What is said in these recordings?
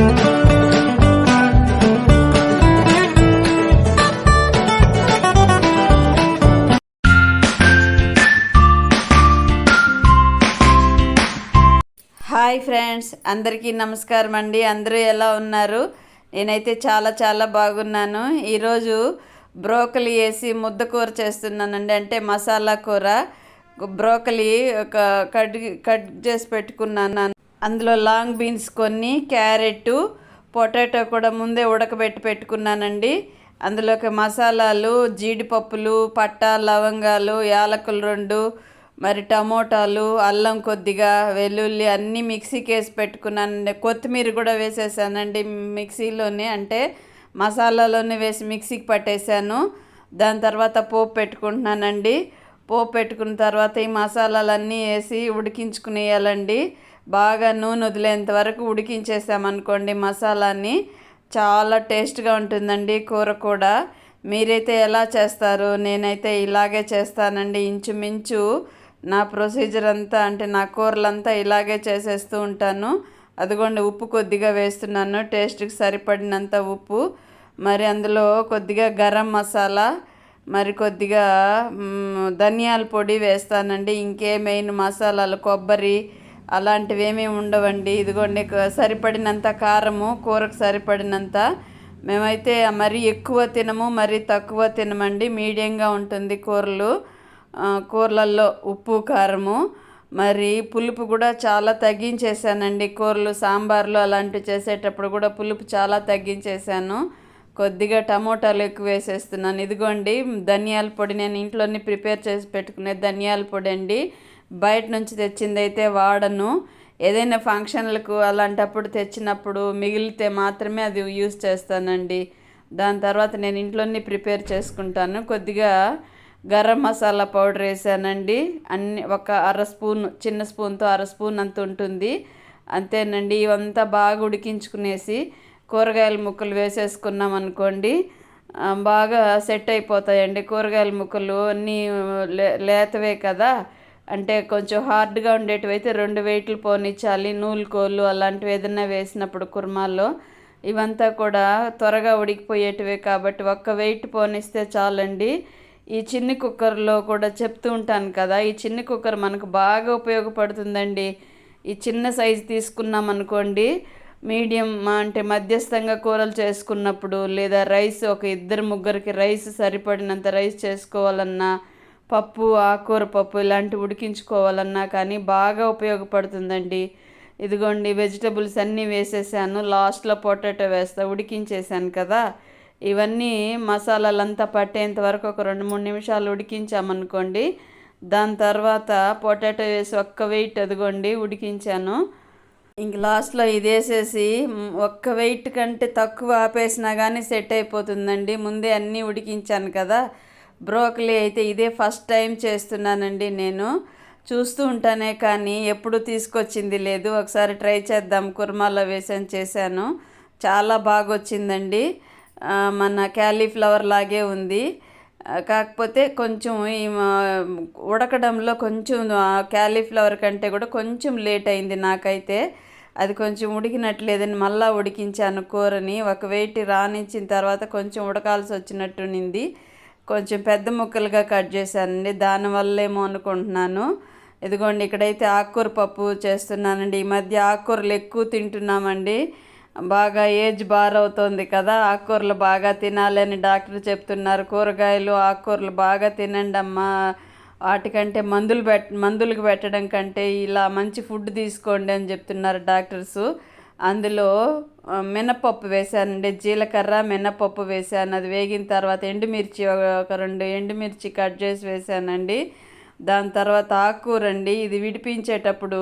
Hi friends అందరికీ నమస్కారం అండి. అందరూ ఎలా ఉన్నారు? నేనైతే చాలా చాలా బాగున్నాను. ఈరోజు బ్రోకలి వేసి ముద్ద కూర చేస్తున్నానండి. అంటే మసాలా కూర. బ్రోకలి ఒక కట్ కట్ చేసి పెట్టుకున్నాను. అందులో లాంగ్ బీన్స్ కొన్ని క్యారెట్ పొటాటో కూడా ముందే ఉడకబెట్టి పెట్టుకున్నానండి. అందులోకి మసాలాలు జీడిపప్పులు పట్ట లవంగాలు యాలకులు రెండు మరి టమోటాలు అల్లం కొద్దిగా వెల్లుల్లి అన్నీ మిక్సీకి వేసి పెట్టుకున్నానండి. కొత్తిమీర కూడా వేసేసానండి మిక్సీలోనే అంటే మసాలాలోనే వేసి మిక్సీకి పట్టేశాను. దాని తర్వాత పోపు పెట్టుకుంటున్నానండి. పోపు పెట్టుకున్న తర్వాత ఈ మసాలాలన్నీ వేసి ఉడికించుకునేయాలండి. బాగా నూనె వదిలేంత వరకు ఉడికించేసామనుకోండి మసాలాని. చాలా టేస్ట్గా ఉంటుందండి కూర కూడా. మీరైతే ఎలా చేస్తారు? నేనైతే ఇలాగే చేస్తానండి. ఇంచుమించు నా ప్రొసీజర్ అంతా అంటే నా కూరలంతా ఇలాగే చేసేస్తూ ఉంటాను. అదిగోండి ఉప్పు కొద్దిగా వేస్తున్నాను. టేస్ట్కి సరిపడినంత ఉప్పు. మరి అందులో కొద్దిగా గరం మసాలా మరి కొద్దిగా ధనియాల పొడి వేస్తానండి. ఇంకే మెయిన్ మసాలాలు కొబ్బరి అలాంటివి ఏమీ ఉండవండి. ఇదిగోండి సరిపడినంత కారము కూరకు సరిపడినంత. మేమైతే మరీ ఎక్కువ తినము మరీ తక్కువ తినమండి. మీడియంగా ఉంటుంది కూరలు. కూరలలో ఉప్పు కారము. మరి పులుపు కూడా చాలా తగ్గించేసానండి కూరలు సాంబార్లు అలాంటివి చేసేటప్పుడు కూడా పులుపు చాలా తగ్గించేసాను కొద్దిగా టమోటాలు ఎక్కువ వేసేస్తున్నాను. ఇదిగోండి ధనియాల పొడి నేను ఇంట్లోనే ప్రిపేర్ చేసి పెట్టుకునే ధనియాల పొడి అండి బయట నుంచి తెచ్చింది అయితే వాడను. ఏదైనా ఫంక్షన్లకు అలాంటప్పుడు తెచ్చినప్పుడు మిగిలితే మాత్రమే అది యూస్ చేస్తానండి. దాని తర్వాత నేను ఇంట్లోనే ప్రిపేర్ చేసుకుంటాను. కొద్దిగా గరం మసాలా పౌడర్ వేసానండి. అన్ని ఒక అర స్పూన్ చిన్న స్పూన్తో అర స్పూన్ అంత ఉంటుంది. అంతేనండి ఇవంతా బాగా ఉడికించుకునేసి కూరగాయల ముక్కలు వేసేసుకున్నాం అనుకోండి బాగా సెట్ అయిపోతాయండి కూరగాయల ముక్కలు. అన్నీ లే లేతవే కదా. అంటే కొంచెం హార్డ్గా ఉండేటివి అయితే రెండు వెయిట్లు పోనిచ్చాలి నూలుకోళ్ళు అలాంటివి ఏదైనా వేసినప్పుడు కుర్మాల్లో. ఇవంతా కూడా త్వరగా ఉడికిపోయేటివే కాబట్టి ఒక్క వెయిట్ పోనిస్తే చాలండి. ఈ చిన్ని కుక్కర్లో కూడా చెప్తూ ఉంటాను కదా ఈ చిన్ని కుక్కర్ మనకు బాగా ఉపయోగపడుతుందండి. ఈ చిన్న సైజు తీసుకున్నాం అనుకోండి మీడియం అంటే మధ్యస్థంగా కూరలు చేసుకున్నప్పుడు లేదా రైస్ ఒక ఇద్దరు ముగ్గురికి రైస్ సరిపడినంత రైస్ చేసుకోవాలన్నా పప్పు ఆకుకూర పప్పు ఇలాంటివి ఉడికించుకోవాలన్నా కానీ బాగా ఉపయోగపడుతుందండి. ఇదిగోండి వెజిటబుల్స్ అన్నీ వేసేసాను. లాస్ట్లో పొటాటో వేస్తా ఉడికించేసాను కదా. ఇవన్నీ మసాలాలంతా పట్టేంత వరకు ఒక రెండు మూడు నిమిషాలు ఉడికించామనుకోండి దాని తర్వాత పొటాటో వేసి ఒక్క వెయిట్ అదిగోండి ఉడికించాను. ఇంక లాస్ట్లో ఇది వేసేసి ఒక్క వెయిట్ కంటే తక్కువ ఆపేసినా కానీ సెట్ అయిపోతుందండి. ముందే అన్నీ ఉడికించాను కదా. బ్రోకలీ అయితే ఇదే ఫస్ట్ టైం చేస్తున్నానండి నేను. చూస్తూ ఉంటానే కానీ ఎప్పుడు తీసుకొచ్చింది లేదు. ఒకసారి ట్రై చేద్దాం. కుర్మాలో వేసాను చేశాను. చాలా బాగా వచ్చిందండి మన క్యాలీఫ్లవర్ లాగే ఉంది. కాకపోతే కొంచెం ఈ ఉడకడంలో కొంచెం క్యాలీఫ్లవర్ కంటే కూడా కొంచెం లేట్ అయింది నాకైతే. అది కొంచెం ఉడికినట్లేదని మళ్ళీ ఉడికించాను కూరని. ఒక వెయిట్ రానిచ్చిన తర్వాత కొంచెం ఉడకాల్సి వచ్చినట్టునింది కొంచెం పెద్ద ముక్కలుగా కట్ చేశానండి. దానివల్ల ఏమో అనుకుంటున్నాను. ఇదిగోండి ఇక్కడైతే ఆకుకూర పప్పు చేస్తున్నానండి. ఈ మధ్య ఆకుకూరలు ఎక్కువ తింటున్నామండి. బాగా ఏజ్ బార్ అవుతుంది కదా ఆకుకూరలు బాగా తినాలని డాక్టర్ చెప్తున్నారు. కూరగాయలు ఆకుకూరలు బాగా తినండి అమ్మా. వాటికంటే మందులు పెట్ మందులకు పెట్టడం కంటే ఇలా మంచి ఫుడ్ తీసుకోండి అని చెప్తున్నారు డాక్టర్స్. అందులో మినపప్పు వేసానండి జీలకర్ర మినపప్పు వేసాను అది వేగిన తర్వాత ఎండుమిర్చి ఒక రెండు ఎండుమిర్చి కట్ చేసి వేసానండి దాని తర్వాత ఆకుకూర అండి ఇది విడిపించేటప్పుడు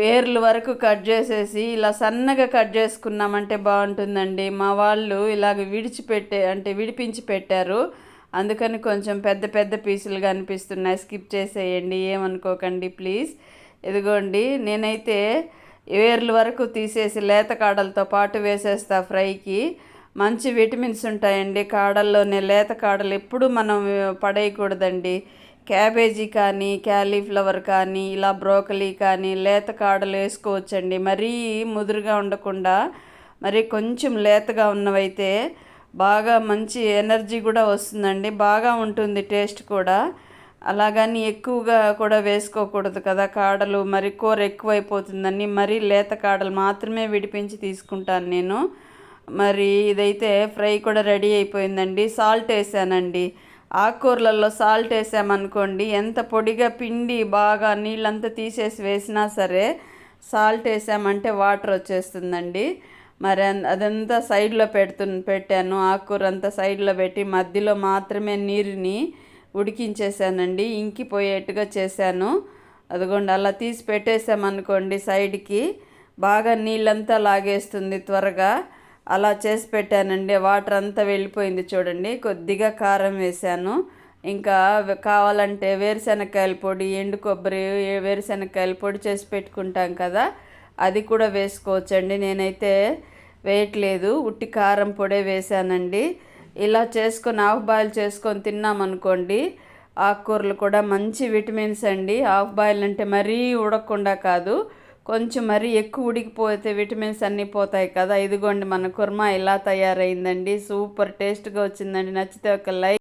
వేర్లు వరకు కట్ చేసేసి ఇలా సన్నగా కట్ చేసుకున్నామంటే బాగుంటుందండి. మా వాళ్ళు ఇలాగ విడిచిపెట్టే అంటే విడిపించి పెట్టారు. అందుకని కొంచెం పెద్ద పెద్ద పీసులుగా అనిపిస్తున్నాయి. స్కిప్ చేసేయండి ఏమనుకోకండి ప్లీజ్. ఇదిగోండి నేనైతే వేర్లు వరకు తీసేసి లేత కాడలతో పాటు వేసేస్తా ఫ్రైకి. మంచి విటమిన్స్ ఉంటాయండి. కాడల్లోనే లేత కాడలు ఎప్పుడు మనం పడేయకూడదండి. క్యాబేజీ కానీ క్యాలీఫ్లవర్ కానీ ఇలా బ్రోకలీ కానీ లేత కాడలు వేసుకోవచ్చండి. మరీ ముదురుగా ఉండకుండా మరి కొంచెం లేతగా ఉన్నవైతే బాగా మంచి ఎనర్జీ కూడా వస్తుందండి. బాగా ఉంటుంది టేస్ట్ కూడా. అలాగని ఎక్కువగా కూడా వేసుకోకూడదు కదా. కాడలు మరి కూర ఎక్కువైపోతుందని మరీ లేత కాడలు మాత్రమే విడిపించి తీసుకుంటాను నేను. మరి ఇదైతే ఫ్రై కూడా రెడీ అయిపోయిందండి. సాల్ట్ వేసానండి. ఆకుకూరలలో సాల్ట్ వేసామనుకోండి ఎంత పొడిగా పిండి బాగా నీళ్ళంతా తీసేసి వేసినా సరే సాల్ట్ వేసామంటే వాటర్ వచ్చేస్తుందండి. మరి అదంతా సైడ్లో పెడుతు పెట్టాను. ఆకుకూర అంతా సైడ్లో పెట్టి మధ్యలో మాత్రమే నీరుని ఉడికించేసానండి ఇంకిపోయేట్టుగా చేశాను. అదిగోండి అలా తీసి పెట్టేసామనుకోండి సైడ్కి బాగా నీళ్ళంతా లాగేస్తుంది త్వరగా. అలా చేసి పెట్టానండి వాటర్ అంతా వెళ్ళిపోయింది చూడండి కొద్దిగా కారం వేసాను. ఇంకా కావాలంటే వేరుశనక్కాయల పొడి ఎండు కొబ్బరి వేరుశనక్కాయల పొడి చేసి పెట్టుకుంటాం కదా అది కూడా వేసుకోవచ్చండి. నేనైతే వేయట్లేదు ఉట్టి కారం పొడే వేసానండి. ఇలా చేసుకొని ఆఫ్ బాయిల్ చేసుకొని తిన్నామనుకోండి ఆకుకూరలు కూడా మంచి విటమిన్స్ అండి. ఆఫ్ బాయిల్ అంటే మరీ ఉడకకుండా కాదు కొంచెం మరీ ఎక్కువ ఉడికిపోతే విటమిన్స్ అన్నీ పోతాయి కదా. ఇదిగోండి మన కుర్మా ఇలా తయారైందండి. సూపర్ టేస్ట్గా వచ్చిందండి. నచ్చితే ఒక లైక్